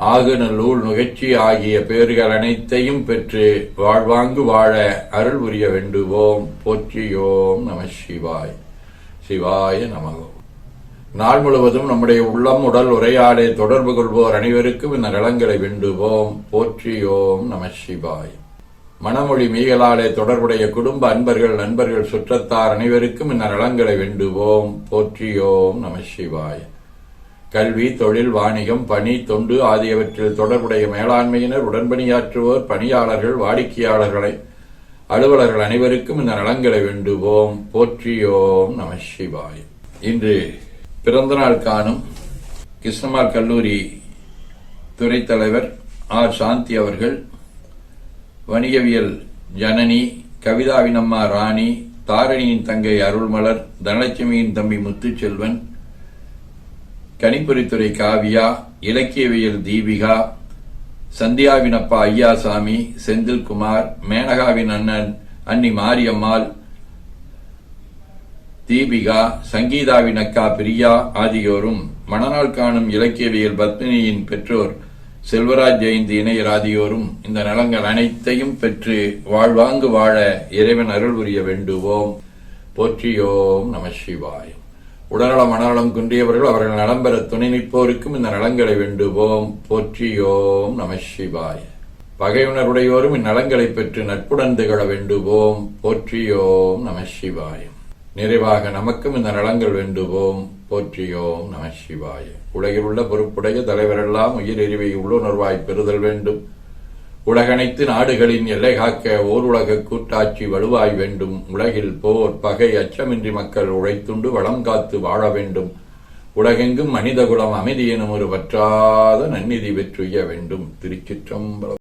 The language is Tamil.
ஆகுநல்லூல் நுகர்ச்சி ஆகிய பேர்கள் அனைத்தையும் பெற்று வாழ்வாங்கு வாழ அருள் புரிய வேண்டுவோம். போற்றியோம் நம சிவாய். சிவாய நமகோ. நாள் முழுவதும் நம்முடைய உள்ளம் உடல் உரையாடே தொடர்பு கொள்வோர் அனைவருக்கும் இந்த நலங்களை வேண்டுவோம். போற்றியோம் நம சிவாய். மனமொழி மீகலாலே தொடர்புடைய குடும்ப அன்பர்கள் நண்பர்கள் சுற்றத்தார் அனைவருக்கும் இந்த நலங்களை வேண்டுவோம். போற்றியோம் நம சிவாய். கல்வி தொழில் வாணிகம் பணி தொண்டு ஆகியவற்றில் தொடர்புடைய மேலாண்மையினர் உடன்பணியாற்றுவோர் பணியாளர்கள் வாடிக்கையாளர்களை அலுவலர்கள் அனைவருக்கும் இந்த நலன்களை வேண்டுவோம். போற்றியோம் நம சிவாய். இன்று பிறந்தநாள் காணும் கிருஷ்ணமார் கல்லூரி துறைத் தலைவர் ஆர். சாந்தி அவர்கள் வணிகவியல் ஜனனி கவிதாவின் அம்மா ராணி தாரணியின் தங்கை அருள்மலர் தனலட்சுமியின் தம்பி முத்துச்செல்வன் கணிப்பொறித்துறை காவியா இலக்கியவியல் தீபிகா சந்தியாவின் அப்பா ஐயாசாமி செந்தில்குமார் மேனகாவின் அண்ணன் அன்னி மாரியம்மாள் தீபிகா சங்கீதாவின் அக்கா பிரியா ஆகியோரும் மணநாள் காணும் இலக்கியவியல் பத்மினியின் பெற்றோர் செல்வராஜ் ஜெயந்தி இணையர் ஆகியோரும் இந்த நலங்கள் அனைத்தையும் பெற்று வாழ்வாங்கு வாழ இறைவன் அருள் புரிய வேண்டுவோம். போற்றியோம் நம சிவாயம். உடல்நலம் மனநலம் குன்றியவர்கள் அவர்கள் நலம் பெற துணை நிற்போருக்கும் இந்த நலங்களை வேண்டுவோம். போற்றியோம் நம சிவாய. பகையுணர்வுடையோரும் இந்நலங்களை பெற்று நட்புடன் திகழ வேண்டுவோம். போற்றியோம் நம சிவாயம் நிறைவாக நமக்கும் இந்த நலங்கள் வேண்டுவோம். போற்றியோம் நம சிவாய. உலகில் உள்ள பொறுப்புடைய தலைவரெல்லாம் உயிர் எரிவை உள்ளுணர்வாய் பெறுதல் வேண்டும். உலகனைத்து நாடுகளின் எல்லை காக்க ஓர் உலக கூட்டாட்சி வலுவாய் வேண்டும். உலகில் போர் பகை அச்சமின்றி மக்கள் உழைத்துண்டு வளம் காத்து வாழ வேண்டும். உலகெங்கும் மனிதகுலம் அமைதி எனும் ஒரு வற்றாத நன்னிதி பெற்றுய வேண்டும். திருச்சிற்றம்பலம்.